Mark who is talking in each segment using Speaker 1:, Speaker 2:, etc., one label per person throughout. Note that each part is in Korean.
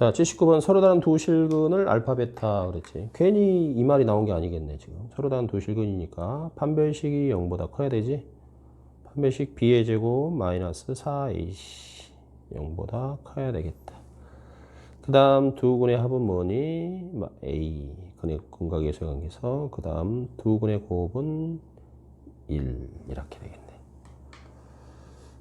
Speaker 1: 자, 79번 서로 다른 두 실근을 알파 베타 그랬지. 괜히 이 말이 나온 게 아니겠네, 지금. 서로 다른 두 실근이니까 판별식이 0보다 커야 되지. 판별식 b의 제곱 마이너스 4ac 0보다 커야 되겠다. 그 다음 두 군의 합은 뭐니? 마- a 근의 근각의 소관계서 그 다음 두 군의 곱은 1 이렇게 되겠네.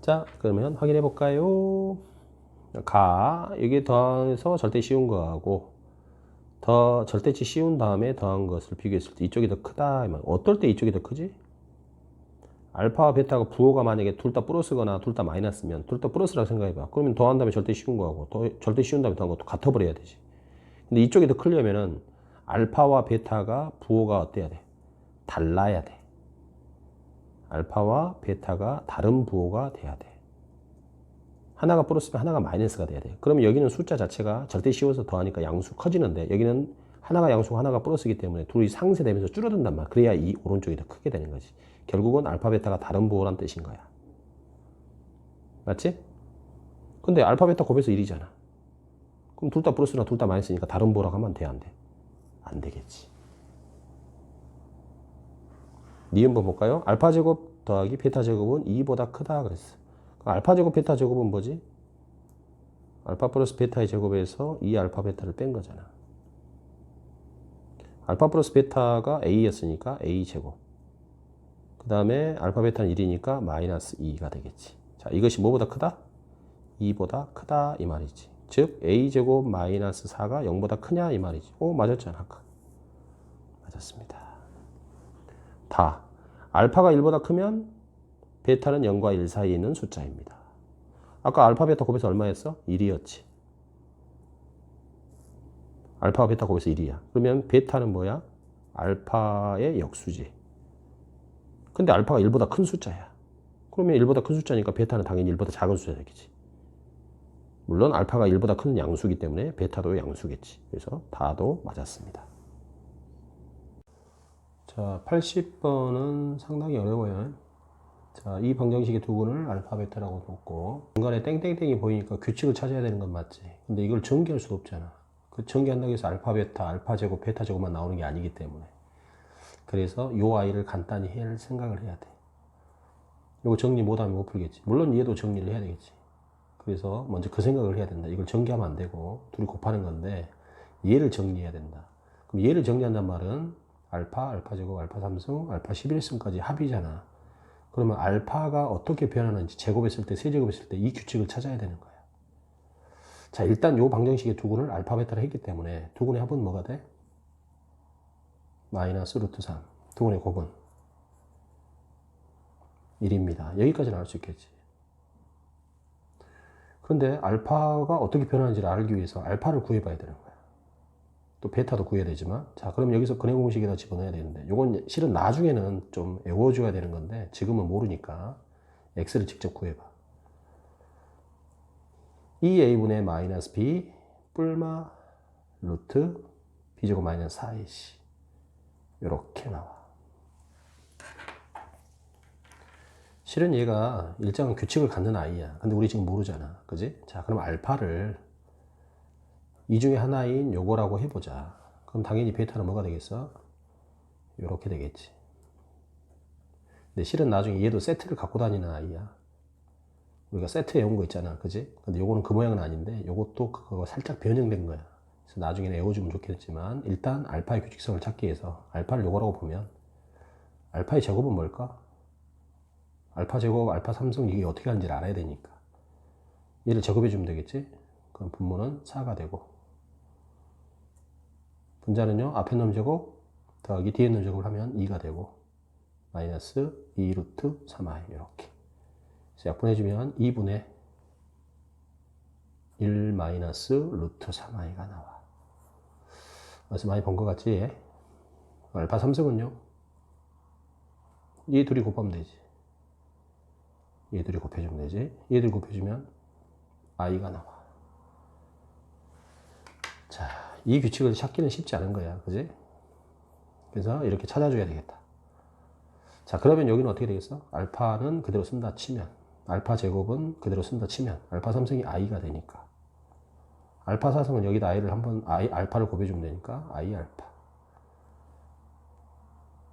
Speaker 1: 자, 그러면 확인해 볼까요? 가 여기 더해서 절대 쉬운 거하고 더 절대치 쉬운 다음에 더한 것을 비교했을 때 이쪽이 더 크다. 어떨 때 이쪽이 더 크지? 알파와 베타가 부호가 만약에 둘 다 플러스거나 둘 다 마이너스면 둘 다 플러스라고 생각해봐 그러면 더한 다음에 절대 쉬운 거하고 더, 절대 쉬운 다음에 더한 것도 같아버려야 되지 근데 이쪽이 더 크려면은 알파와 베타가 부호가 어때야 돼? 달라야 돼 알파와 베타가 다른 부호가 돼야 돼 하나가 플러스면 하나가 마이너스가 돼야 돼. 그러면 여기는 숫자 자체가 절대 씌워서 더하니까 양수 커지는데 여기는 하나가 양수고 하나가 플러스이기 때문에 둘이 상쇄되면서 줄어든단 말이야. 그래야 이 오른쪽이 더 크게 되는 거지. 결국은 알파 베타가 다른 부호란 뜻인 거야. 맞지? 근데 알파 베타 곱해서 1이잖아. 그럼 둘 다 플러스나 둘 다 마이너스니까 다른 부호라고 하면 돼, 안 돼? 안 되겠지. 니은번 볼까요? 알파 제곱 더하기 베타 제곱은 2보다 크다 그랬어. 알파 제곱 베타 제곱은 뭐지? 알파 플러스 베타의 제곱에서 2 알파 베타를 뺀 거잖아. 알파 플러스 베타가 a였으니까 a 제곱. 그 다음에 알파 베타는 1이니까 마이너스 2가 되겠지. 자, 이것이 뭐보다 크다? 2보다 크다 이 말이지. 즉 a 제곱 마이너스 4가 0보다 크냐 이 말이지. 오 맞았잖아 아까. 맞았습니다. 다 알파가 1보다 크면 베타는 0과 1 사이에 있는 숫자입니다. 아까 알파 베타 곱해서 얼마였어? 1이었지. 알파와 베타 곱해서 1이야. 그러면 베타는 뭐야? 알파의 역수지. 근데 알파가 1보다 큰 숫자야. 그러면 1보다 큰 숫자니까 베타는 당연히 1보다 작은 숫자겠지. 물론 알파가 1보다 큰 양수기 때문에 베타도 양수겠지. 그래서 다도 맞았습니다. 자, 80번은 상당히 어려워요. 자, 이 방정식의 두 근을 알파 베타라고 놓고 중간에 땡땡땡이 보이니까 규칙을 찾아야 되는 건 맞지. 근데 이걸 전개할 수가 없잖아. 그 전개한다고 해서 알파 베타, 알파 제곱, 베타 제곱만 나오는 게 아니기 때문에. 그래서 요 아이를 간단히 할 생각을 해야 돼. 이거 정리 못하면 못 풀겠지. 물론 얘도 정리를 해야 되겠지. 그래서 먼저 그 생각을 해야 된다. 이걸 전개하면 안 되고 둘이 곱하는 건데 얘를 정리해야 된다. 그럼 얘를 정리한단 말은 알파, 알파 제곱, 알파 3승, 알파 11승까지 합이잖아. 그러면 알파가 어떻게 변하는지 제곱했을 때, 세제곱했을 때 이 규칙을 찾아야 되는 거야. 자, 일단 요 방정식의 두 근을 알파, 베타를 했기 때문에 두 근의 합은 뭐가 돼? 마이너스 루트 3. 두 근의 곱은 1입니다. 여기까지 나올 수 있겠지. 그런데 알파가 어떻게 변하는지를 알기 위해서 알파를 구해봐야 되는 거야. 또 베타도 구해야 되지만 자 그럼 여기서 근해 공식에다 집어넣어야 되는데 이건 실은 나중에는 좀 외워줘야 되는 건데 지금은 모르니까 x를 직접 구해봐. 2a분의 마이너스 b 뿔마 루트 b제곱 마이너스 4ac 이렇게 나와. 실은 얘가 일정한 규칙을 갖는 아이야. 근데 우리 지금 모르잖아. 그지? 자 그럼 알파를 이 중에 하나인 요거라고 해보자. 그럼 당연히 베타는 뭐가 되겠어? 요렇게 되겠지. 근데 실은 나중에 얘도 세트를 갖고 다니는 아이야. 우리가 세트에 온 거 있잖아. 그지? 근데 요거는 그 모양은 아닌데 요것도 그거 살짝 변형된 거야. 그래서 나중에는 외워주면 좋겠지만 일단 알파의 규칙성을 찾기 위해서 알파를 요거라고 보면 알파의 제곱은 뭘까? 알파 제곱, 알파 3승 이게 어떻게 하는지를 알아야 되니까. 얘를 제곱해 주면 되겠지? 그럼 분모는 4가 되고 분자는요 앞에 놈 제곱 더하기 뒤에 놈 제곱을 하면 2가 되고 마이너스 2 루트 3i 이렇게. 약분해주면 2분의 1 마이너스 루트 3i가 나와. 그래서 많이 본 것 같지? 알파 3승은요 얘 둘이 곱하면 되지. 얘 둘이 곱해주면 되지. 얘 둘이 곱해주면 i가 나와 자, 이 규칙을 찾기는 쉽지 않은 거야. 그지? 그래서 이렇게 찾아줘야 되겠다. 자, 그러면 여기는 어떻게 되겠어? 알파는 그대로 쓴다 치면, 알파 제곱은 그대로 쓴다 치면, 알파 3승이 i가 되니까. 알파 사성은 여기다 i를 한번 i 알파를 곱해주면 되니까 i 알파.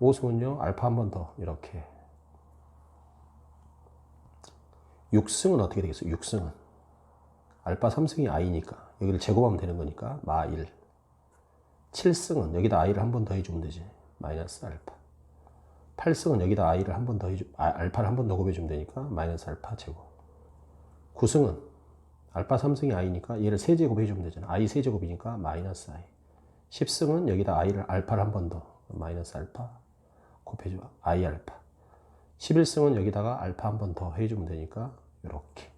Speaker 1: 5승은요 알파 한 번 더 이렇게. 6승은 어떻게 되겠어요? 6승은 알파 3승이 i니까 여기를 제곱하면 되는 거니까 마 1. 7승은 여기다 i를 한 번 더 해주면 되지. 마이너스 알파. 8승은 여기다 i를 한 번 더 해주, 아, 알파를 한 번 더 곱해주면 되니까 마이너스 알파 제곱. 9승은 알파 3승이 i니까 얘를 세제곱 해주면 되잖아. i 세제곱이니까 마이너스 i. 10승은 여기다 i를 알파를 한 번 더 마이너스 알파 곱해줘 i 알파. 11승은 여기다가 알파 한 번 더 해주면 되니까 이렇게.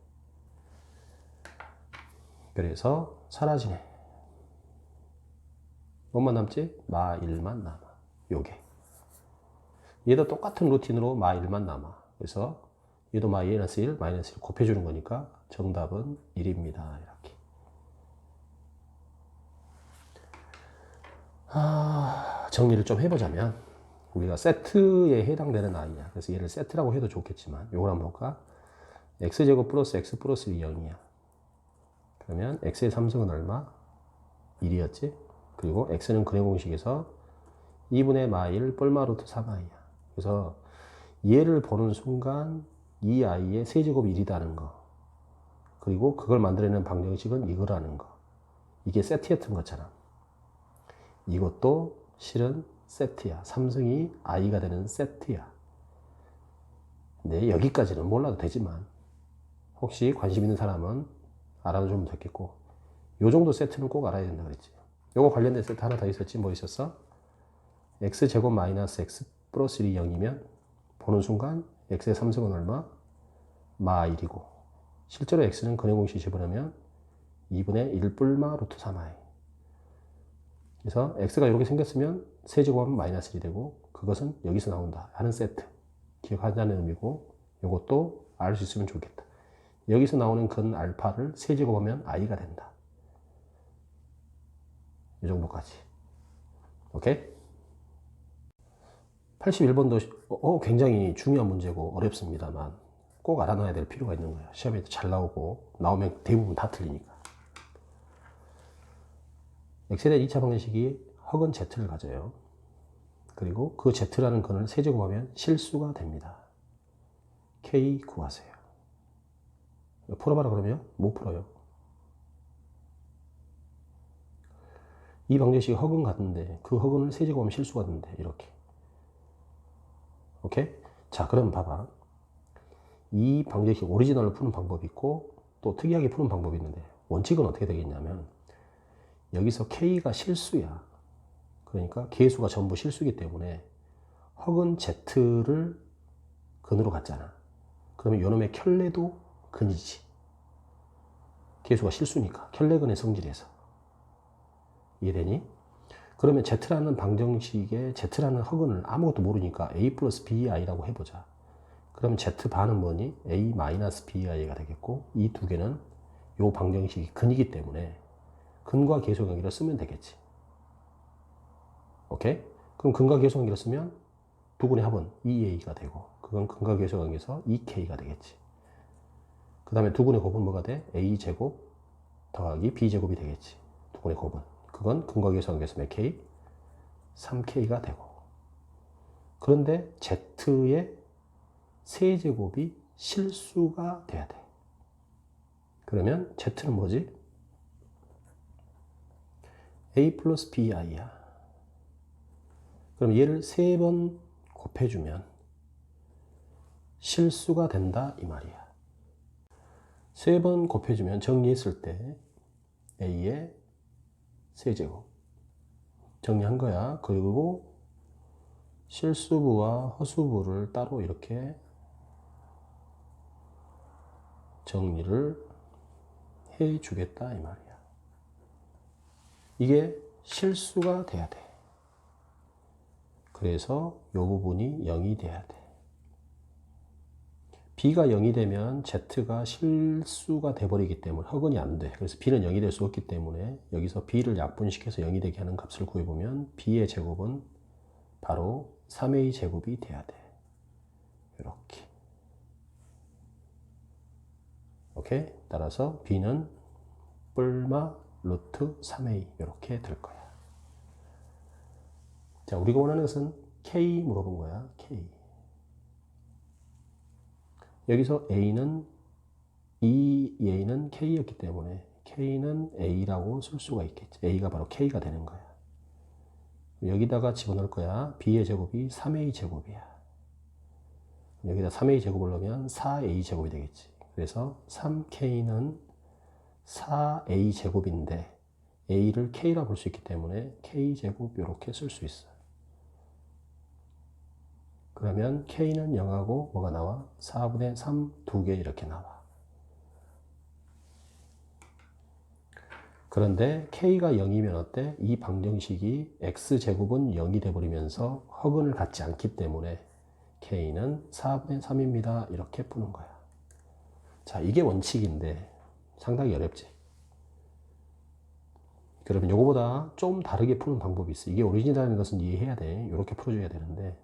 Speaker 1: 그래서 사라지네. 뭐만 남지? 마 1만 남아. 요게. 얘도 똑같은 루틴으로 마 1만 남아. 그래서 얘도 마이너스 1, 마이너스 1 곱해주는 거니까 정답은 1입니다. 이렇게. 아, 정리를 좀 해보자면 우리가 세트에 해당되는 아이야. 그래서 얘를 세트라고 해도 좋겠지만 요걸 한번 볼까? x제곱 플러스 x 플러스 1이 0이야. 그러면 x의 3승은 얼마? 1이었지? 그리고 x는 근해 공식에서 2분의 마일 뻘마 루트 3i야. 그래서 얘를 보는 순간 이 아이의 세제곱이 1이다는 거. 그리고 그걸 만들어내는 방정식은 이거라는 거. 이게 세트였던 것처럼. 이것도 실은 세트야. 삼성이 i가 되는 세트야. 네, 여기까지는 몰라도 되지만 혹시 관심 있는 사람은 알아두면 좋겠고 요 정도 세트는 꼭 알아야 된다 그랬지. 요거 관련된 세트 하나 더 있었지. 뭐 있었어? x제곱 마이너스 x 플러스 1이 0이면 보는 순간 x의 3승은 얼마? 마 1이고 실제로 x는 근해 공식 집어넣으면 2분의 1 뿔마 루트 3i 그래서 x가 이렇게 생겼으면 세제곱하면 마이너스 1이 되고 그것은 여기서 나온다 하는 세트 기억하자는 의미고 이것도 알 수 있으면 좋겠다 여기서 나오는 근 알파를 세제곱하면 i가 된다 이 정도까지 오케이? 81번도 어, 굉장히 중요한 문제고 어렵습니다만 꼭 알아놔야 될 필요가 있는 거예요. 시험에 잘 나오고 나오면 대부분 다 틀리니까. 엑셀의 2차 방정식이 허근 Z를 가져요. 그리고 그 Z라는 근을 세제곱하면 실수가 됩니다. K 구하세요. 풀어봐라 그러면 못 풀어요. 이 방정식이 허근 같은데 그 허근을 세제곱하면 실수가 된대 이렇게. 오케이? 자, 그럼 봐봐. 이 방정식 오리지널을 푸는 방법이 있고 또 특이하게 푸는 방법이 있는데 원칙은 어떻게 되겠냐면 여기서 K가 실수야. 그러니까 개수가 전부 실수기 때문에 허근 Z를 근으로 갔잖아. 그러면 요놈의 켤레도 근이지. 개수가 실수니까. 켤레근의 성질에서. 이해되니? 그러면 Z라는 방정식에 Z라는 허근을 아무것도 모르니까 A 플러스 BI라고 해보자. 그럼 Z 반은 뭐니? A 마이너스 BI가 되겠고, 이 두 개는 요 방정식이 근이기 때문에 근과 계수 관계를 쓰면 되겠지. 오케이? 그럼 근과 계수 관계를 쓰면 두 분의 합은 2A가 되고, 그건 근과 계수 관계에서 2K가 되겠지. 그 다음에 두 분의 곱은 뭐가 돼? A제곱 더하기 B제곱이 되겠지. 두 분의 곱은. 그건 근과 계수 관계에서 몇 K? 3K가 되고. 그런데 Z의 세제곱이 실수가 돼야 돼. 그러면 Z는 뭐지? A 플러스 BI야. 그럼 얘를 세 번 곱해주면 실수가 된다 이 말이야. 세 번 곱해주면 정리했을 때 A의 세제곱 정리한 거야. 그리고 실수부와 허수부를 따로 이렇게 정리를 해 주겠다 이 말이야. 이게 실수가 돼야 돼. 그래서 이 부분이 0이 돼야 돼. B가 0이 되면 Z가 실수가 돼버리기 때문에 허근이 안 돼. 그래서 B는 0이 될 수 없기 때문에 여기서 B를 약분시켜서 0이 되게 하는 값을 구해보면 B의 제곱은 바로 3A 제곱이 돼야 돼. 이렇게. 오케이? 따라서 B는 뿔마 루트 3a 이렇게 될 거야. 자, 우리가 원하는 것은 k 물어본 거야. k. 여기서 a는 이 a는 k였기 때문에 k는 a라고 쓸 수가 있겠지. a가 바로 k가 되는 거야. 여기다가 집어넣을 거야. b의 제곱이 3a 제곱이야. 여기다 3a 제곱을 넣으면 4a 제곱이 되겠지. 그래서 3k는 4a 제곱인데 a를 k라 볼 수 있기 때문에 k 제곱 이렇게 쓸 수 있어. 그러면 k는 0하고 뭐가 나와? 4분의 3 두 개 이렇게 나와. 그런데 k가 0이면 어때? 이 방정식이 x제곱은 0이 돼버리면서 허근을 갖지 않기 때문에 k는 4분의 3입니다. 이렇게 푸는 거야. 자, 이게 원칙인데 상당히 어렵지. 그러면 요거보다 좀 다르게 푸는 방법이 있어. 이게 오리지널인 것은 이해해야 돼. 이렇게 풀어줘야 되는데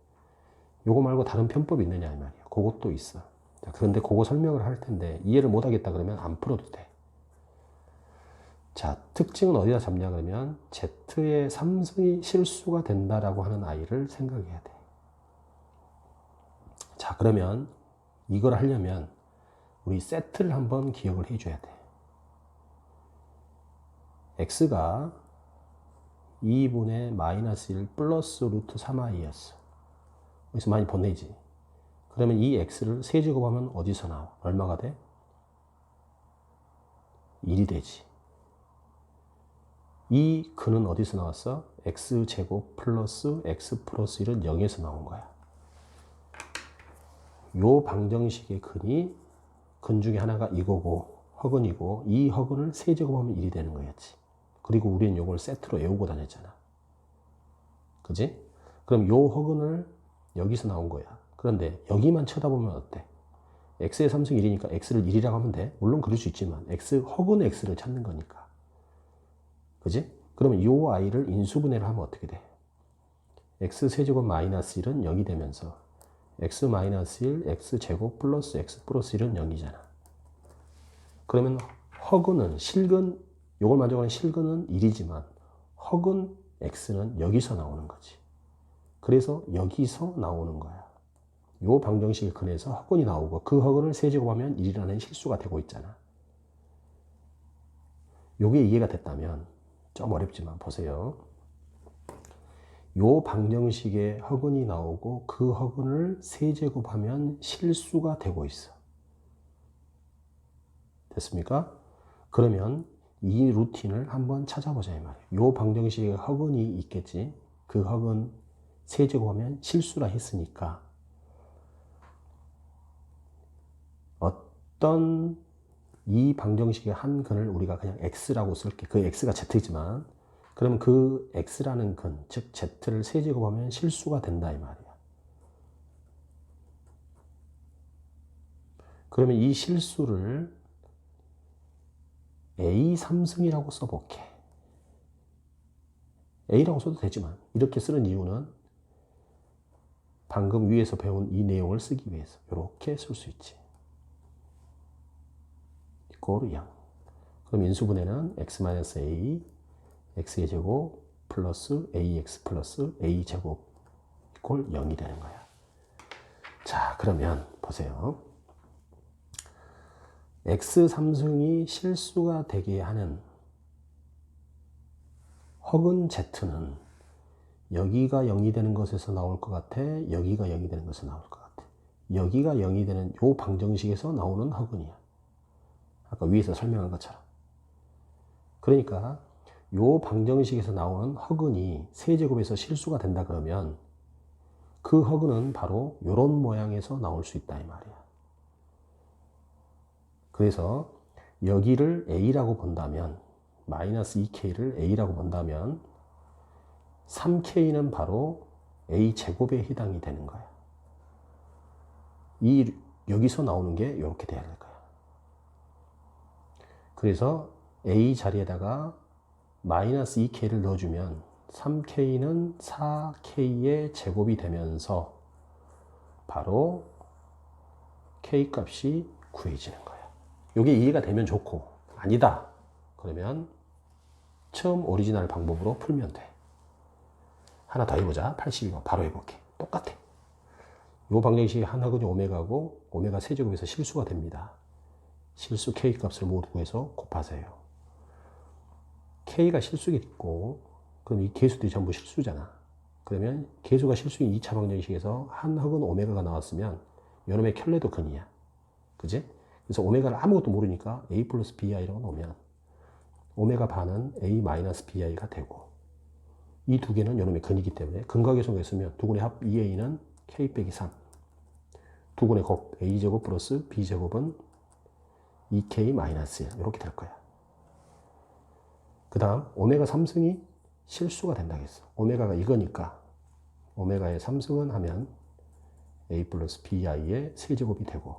Speaker 1: 요거 말고 다른 편법이 있느냐 이 말이야. 그것도 있어. 자, 그런데 그거 설명을 할 텐데 이해를 못 하겠다 그러면 안 풀어도 돼. 자, 특징은 어디다 잡냐 그러면 Z의 삼성이 실수가 된다라고 하는 아이를 생각해야 돼. 자, 그러면 이걸 하려면 우리 세트를 한번 기억을 해줘야 돼. x가 2분의 마이너스 1 플러스 루트 3i였어. 여기서 많이 보내지. 그러면 이 x를 세제곱하면 어디서 나와? 얼마가 돼? 1이 되지. 이 근은 어디서 나왔어? x제곱 플러스 x 플러스 1은 0에서 나온 거야. 요 방정식의 근이 근 중에 하나가 이거고 허근이고 이 허근을 세제곱하면 1이 되는 거였지. 그리고 우리는 요걸 세트로 외우고 다녔잖아. 그지? 그럼 요 허근을 여기서 나온 거야. 그런데 여기만 쳐다보면 어때? x의 3승 1이니까 x를 1이라고 하면 돼. 물론 그럴 수 있지만 x 허근 x를 찾는 거니까. 그지? 그러면 요 i를 인수분해를 하면 어떻게 돼? x 세제곱 마이너스 1은 0이 되면서 x 마이너스 1, x 제곱 플러스 x 플러스 1은 0이잖아. 그러면 허근은 실근 요걸 만족하는 실근은 1이지만 허근 x는 여기서 나오는 거지. 그래서 여기서 나오는 거야. 요 방정식의 근에서 허근이 나오고 그 허근을 세제곱하면 1이라는 실수가 되고 있잖아. 요게 이해가 됐다면 좀 어렵지만 보세요. 요 방정식의 허근이 나오고 그 허근을 세제곱하면 실수가 되고 있어. 됐습니까? 그러면 이 루틴을 한번 찾아보자 이 말이에요. 요 방정식에 허근이 있겠지. 그 허근 세제곱하면 실수라 했으니까 어떤 이 방정식의 한 근을 우리가 그냥 x라고 쓸게. 그 x가 z지만 그러면 그 x라는 근, 즉 z를 세제곱하면 실수가 된다 이 말이야. 그러면 이 실수를 a 3승이라고 써볼게. a라고 써도 되지만 이렇게 쓰는 이유는 방금 위에서 배운 이 내용을 쓰기 위해서 이렇게 쓸 수 있지. 이꼴 0. 그럼 인수분해는 x-a x의 제곱 플러스 ax 플러스 a 제곱 이꼴 0이 되는 거야. 자, 그러면 보세요. x 3승이 실수가 되게 하는 허근 z는 여기가 0이 되는 것에서 나올 것 같아. 여기가 0이 되는 것에서 나올 것 같아. 여기가 0이 되는 요 방정식에서 나오는 허근이야. 아까 위에서 설명한 것처럼. 그러니까 요 방정식에서 나오는 허근이 세제곱에서 실수가 된다 그러면 그 허근은 바로 요런 모양에서 나올 수 있다 이 말이야. 그래서 여기를 a라고 본다면 마이너스 2k를 a라고 본다면 3k는 바로 a 제곱에 해당이 되는 거야. 이 여기서 나오는 게 이렇게 돼야 될 거야. 그래서 a 자리에다가 마이너스 2k를 넣어주면 3k는 4k의 제곱이 되면서 바로 k 값이 구해지는 거야. 이게 이해가 되면 좋고 아니다. 그러면 처음 오리지널 방법으로 풀면 돼. 하나 더 해보자. 82번 바로 해볼게. 똑같아. 요 방정식이 하나근이 오메가고 오메가 세제곱에서 실수가 됩니다. 실수 k 값을 모두 구해서 곱하세요. k가 실수겠고 그럼 이 개수들이 전부 실수잖아. 그러면 개수가 실수인 2차 방정식에서 한 흑은 오메가가 나왔으면 요놈의 켤레도 근이야. 그지? 그래서 오메가를 아무것도 모르니까 a 플러스 bi라고 놓으면 오메가 반은 a 마이너스 bi가 되고 이 두 개는 요놈의 근이기 때문에 근각계수가 있으면 두 군의 합 2a는 k 빼기 3. 두 군의 곱 a제곱 플러스 b제곱은 2k 마이너스 1 이렇게 될 거야. 그 다음 오메가 3승이 실수가 된다겠어. 오메가가 이거니까 오메가의 3승은 하면 a 플러스 bi의 세제곱이 되고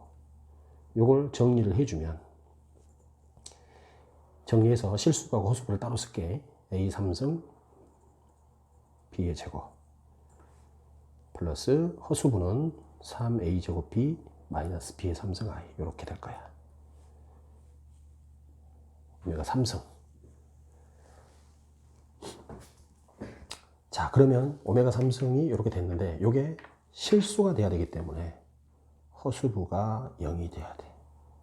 Speaker 1: 요걸 정리를 해주면 정리해서 실수가 호수를 따로 쓸게. a 3승 b의 제곱 플러스 허수분은 3a 제곱 b 마이너스 b의 3승 i 이렇게 될 거야. 오메가 3승. 자, 그러면 오메가 3승이 이렇게 됐는데 이게 실수가 돼야 되기 때문에 허수부가 0이 돼야 돼.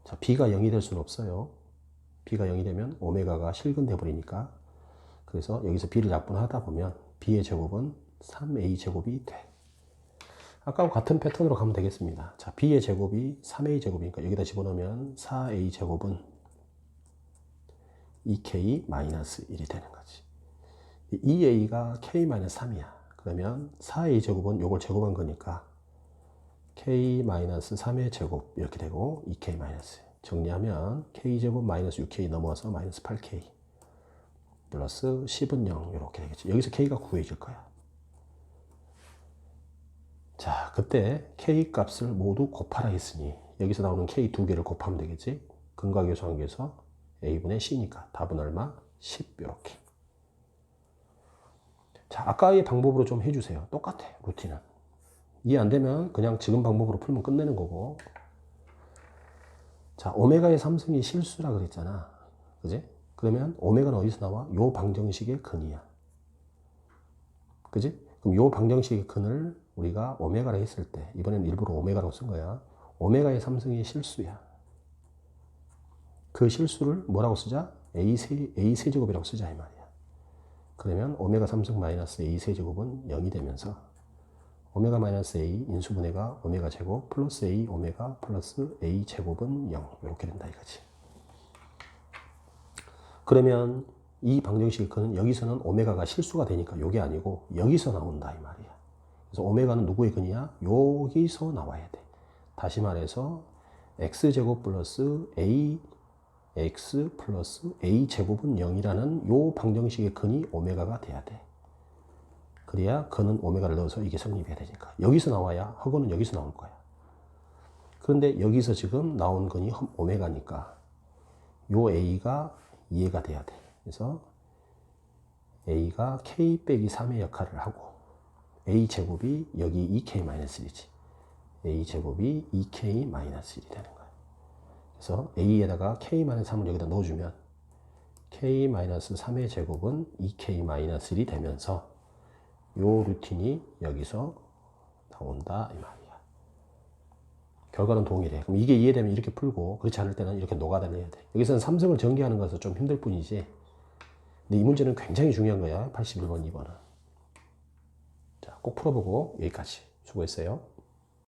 Speaker 1: 자, b가 0이 될 수는 없어요. b가 0이 되면 오메가가 실근돼 버리니까 그래서 여기서 b를 약분하다 보면 b의 제곱은 3a 제곱이 돼. 아까와 같은 패턴으로 가면 되겠습니다. 자, b의 제곱이 3a 제곱이니까 여기다 집어넣으면 4a 제곱은 2k 마이너스 1이 되는 거지. 2a가 k 마이너스 3이야. 그러면 4a 제곱은 요걸 제곱한 거니까 k 마이너스 3의 제곱 이렇게 되고 2k 마이너스 정리하면 k 제곱 마이너스 6k 넘어와서 마이너스 8k 플러스 10은 0 이렇게 되겠죠. 여기서 k가 구해질 거야. 자, 그때 k 값을 모두 곱하라 했으니 여기서 나오는 k 두 개를 곱하면 되겠지. 근각계수 한계에서 a분의 c니까 답은 얼마? 10 이렇게. 자, 아까의 방법으로 좀 해주세요. 똑같아, 루틴은. 이해 안 되면 그냥 지금 방법으로 풀면 끝내는 거고. 자, 오메가의 삼승이 실수라 그랬잖아. 그지? 그러면 오메가는 어디서 나와? 요 방정식의 근이야. 그지? 그럼 요 방정식의 근을 우리가 오메가라 했을 때, 이번에는 일부러 오메가라고 쓴 거야. 오메가의 삼승이 실수야. 그 실수를 뭐라고 쓰자? a 세, a 세제곱이라고 쓰자, 이 말이야. 그러면 오메가 3승 마이너스 a 세제곱은 0이 되면서 오메가 마이너스 a 인수분해가 오메가 제곱 플러스 a 오메가 플러스 a 제곱은 0 이렇게 된다 이거지. 그러면 이 방정식의 근은 여기서는 오메가가 실수가 되니까 이게 아니고 여기서 나온다 이 말이야. 그래서 오메가는 누구의 근이야? 여기서 나와야 돼. 다시 말해서 x제곱 플러스 a x 플러스 a 제곱은 0이라는 요 방정식의 근이 오메가가 돼야 돼. 그래야 근은 오메가를 넣어서 이게 성립해야 되니까. 여기서 나와야 허거는 여기서 나올 거야. 그런데 여기서 지금 나온 근이 오메가니까 요 a가 이해가 돼야 돼. 그래서 a가 k 빼기 3의 역할을 하고 a 제곱이 여기 2k-1이지. a 제곱이 2k-1이 되는 거야. 그래서 a에다가 k-3을 여기다 넣어주면 k-3의 제곱은 2k-1이 되면서 요 루틴이 여기서 나온다 이 말이야. 결과는 동일해. 그럼 이게 이해되면 이렇게 풀고 그렇지 않을 때는 이렇게 녹아다녀야 돼. 여기서는 삼성을 전개하는 것은 좀 힘들 뿐이지. 근데 이 문제는 굉장히 중요한 거야. 81번, 2번은. 자, 꼭 풀어보고 여기까지. 수고했어요.